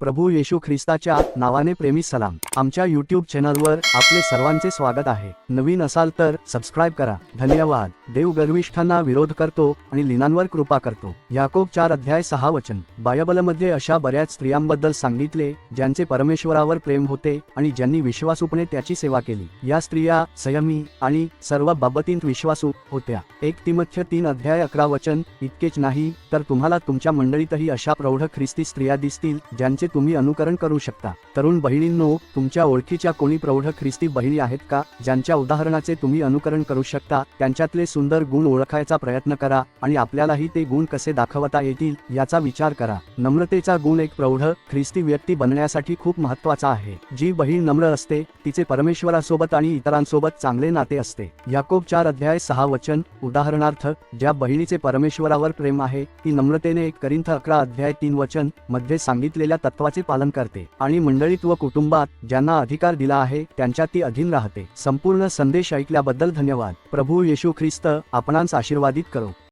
प्रभू येशू ख्रिस्ताच्या नावाने प्रेमी सलाम. आमच्या यूट्यूब चॅनलवर आपले सर्वांचे स्वागत आहे. नवीन असाल तर सबस्क्राईब करा. धन्यवाद. देव गर्विष्ठांना विरोध करतो आणि लिनांवर कृपा करतो. याकोब चार अध्याय सहा वचन. बायबलमध्ये अशा बऱ्याच स्त्रियांबद्दल सांगितले ज्यांचे परमेश्वरावर प्रेम होते आणि ज्यांनी विश्वासूपणे त्याची सेवा केली. या स्त्रिया संयमी आणि सर्व बाबतींत विश्वासू होत्या. एक तिमथ्य तीन अध्याय अकरा वचन इतकेच नाही तर तुम्हाला तुमच्या मंडळीतही अशा प्रौढ ख्रिस्ती स्त्रिया दिसतील ज्यांचे तुम्ही अनुकरण करू शकता. तरुण बहिणींनो तुमच्या ओळखीच्या कोणी प्रौढ ख्रिस्ती बहिणी आहेत का? ज्यांच्या उदाहरणाचे तुम्ही अनुकरण करू शकता त्यांच्यातले सुंदर गुण ओळखायचा प्रयत्न करा आणि आपल्यालाही ते गुण कसे दाखवता येतील याचा विचार करा. नम्रतेचा गुण एक प्रौढ ख्रिस्ती व्यक्ती बनण्यासाठी खूप महत्त्वाचा आहे. जी बहीण नम्र असते तिचे परमेश्वरासोबत आणि इतरांसोबत चांगले नाते असते. याकोब चार अध्याय सहा वचन उदाहरणार्थ ज्या बहिणीचे परमेश्वरावर प्रेम आहे ती नम्रतेने एक करिंथ अकरा अध्याय तीन वचनमध्ये सांगितलेल्या तत्वाचे पालन करते. आणि मंडळीत व कुटुंबात ज्यांना अधिकार दिला आहे त्यांच्या ती अधीन राहते. संपूर्ण संदेश ऐकल्याबद्दल धन्यवाद. प्रभू येशू ख्रिस्त आपणांस आशीर्वादित करो.